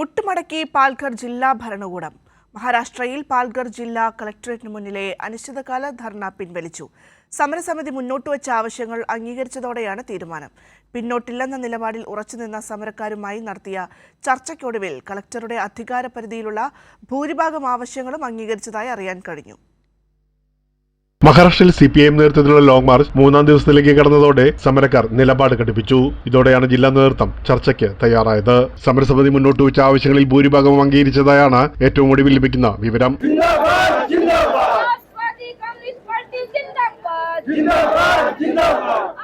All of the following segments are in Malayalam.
മുട്ടുമടക്കി പാൽഘർ ജില്ലാ ഭരണകൂടം. മഹാരാഷ്ട്രയിൽ പാൽഘർ ജില്ലാ കളക്ടറേറ്റിന് മുന്നിലെ അനിശ്ചിതകാല ധർണ പിൻവലിച്ചു. സമരസമിതി മുന്നോട്ട് വെച്ച ആവശ്യങ്ങൾ അംഗീകരിച്ചതോടെയാണ് തീരുമാനം. പിന്നോട്ടില്ലെന്ന നിലപാടിൽ ഉറച്ചുനിന്ന സമരക്കാരുമായി നടത്തിയ ചർച്ചയ്ക്കൊടുവിൽ കളക്ടറുടെ അധികാര പരിധിയിലുള്ള ഭൂരിഭാഗം ആവശ്യങ്ങളും അംഗീകരിച്ചതായി അറിയാൻ കഴിഞ്ഞു. മഹാരാഷ്ട്രയിൽ സി പി ഐ എം നേതൃത്വത്തിലുള്ള ലോങ് മാർച്ച് മൂന്നാം ദിവസത്തിലേക്ക് കടന്നതോടെ സമരക്കാർ നിലപാട് ഘടിപ്പിച്ചു ഇതോടെയാണ് ജില്ലാ നേതൃത്വം ചർച്ചയ്ക്ക് തയ്യാറായത്. സമരസമിതി മുന്നോട്ട് വെച്ച ആവശ്യങ്ങളിൽ ഭൂരിഭാഗം അംഗീകരിച്ചതായാണ് ഏറ്റവും ഒടുവിൽ ലഭിക്കുന്ന വിവരം. ജിന്ദാബാദ് ജിന്ദാബാദ്.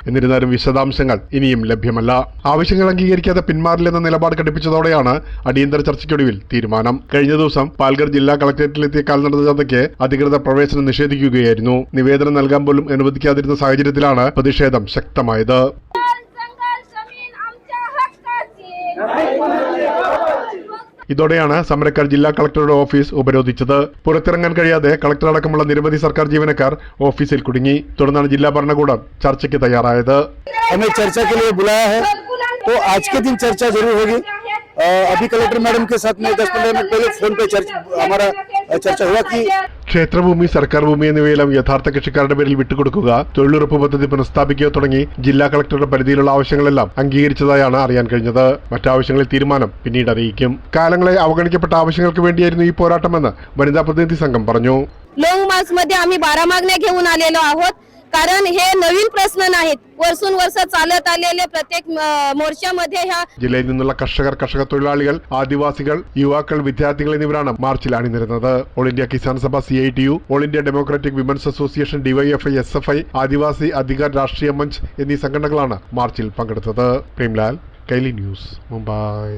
എന്നിരുന്നാലും വിശദാംശങ്ങൾ ഇനിയും ലഭ്യമല്ല. ആവശ്യങ്ങൾ അംഗീകരിക്കാതെ പിന്മാറില്ലെന്ന നിലപാട് ഘടിപ്പിച്ചതോടെയാണ് അടിയന്തര ചർച്ചയ്ക്കൊടുവിൽ തീരുമാനം. കഴിഞ്ഞ ദിവസം പാൽഗർ ജില്ലാ കളക്ടറേറ്റിലെത്തിയ കാൽ നടന്ന ചർച്ചയ്ക്ക് അധികൃതർ പ്രവേശനം നിഷേധിക്കുകയായിരുന്നു. നിവേദനം നൽകാൻ പോലും അനുവദിക്കാതിരുന്ന സാഹചര്യത്തിലാണ് പ്രതിഷേധം ശക്തമായത്. संघर्ष जमीन आमच्या हक्काची ഇതോടെയാണ് സമരക്കാർ ജില്ലാ കളക്ടറുടെ ഓഫീസ് ഉപരോധിച്ചത് പുറത്തിറങ്ങാൻ കഴിയാതെ കളക്ടർ അടക്കമുള്ള നിരവധി സർക്കാർ ജീവനക്കാർ ഓഫീസിൽ കുടുങ്ങി തുടർന്നാണ് ജില്ലാ ഭരണകൂടം ചർച്ചയ്ക്ക് തയ്യാറായത് हमें चर्चा के लिए बुलाया है तो आज के दिन चर्चा जरूर होगी अ, अभी कलेक्टर मैडम के साथ में दस पंद्रह मिनट पहले फोन पे चर्चा हमारा अ, चर्चा हुआ कि ക്ഷേത്രഭൂമി സർക്കാർ ഭൂമി എന്നിവയെല്ലാം യഥാർത്ഥ കൃഷിക്കാരുടെ പേരിൽ വിട്ടുകൊടുക്കുക തൊഴിലുറപ്പ് പദ്ധതി പുനഃസ്ഥാപിക്കുക തുടങ്ങി ജില്ലാ കളക്ടറുടെ പരിധിയിലുള്ള ആവശ്യങ്ങളെല്ലാം അംഗീകരിച്ചതായാണ് അറിയാൻ കഴിഞ്ഞത് മറ്റാവശ്യങ്ങളിൽ തീരുമാനം പിന്നീട് അറിയിക്കും കാലങ്ങളെ അവഗണിക്കപ്പെട്ട ആവശ്യങ്ങൾക്ക് വേണ്ടിയായിരുന്നു ഈ പോരാട്ടമെന്ന് वनिता प्रतिनिधी സംഘം പറഞ്ഞു लोंग मार्च मध्ये आम्ही बारा मागण्या घेऊन आलेलो आहोत कारण हे नवीन प्रश्न नाहीत वर्षून वर्ष चालत आलेले प्रत्येक अं, मोर्चामध्ये ह्या ജില്ലയിൽ നിന്നുള്ള കർഷകർ കർഷക തൊഴിലാളികൾ ആദിവാസികൾ യുവാക്കൾ വിദ്യാർത്ഥികൾ എന്നിവരാണ് മാർച്ചിൽ അണിനിരുന്നത് all India Kisan Sabha C I T U all India democratic women's association DYFI S F I Adivasi Adhikar Rashtriya Manch എന്നീ സംഘടനകളാണ് മാർച്ചിൽ പങ്കെടുത്തത് പ്രേംലാൽ കൈലി ന്യൂസ് മുംബൈ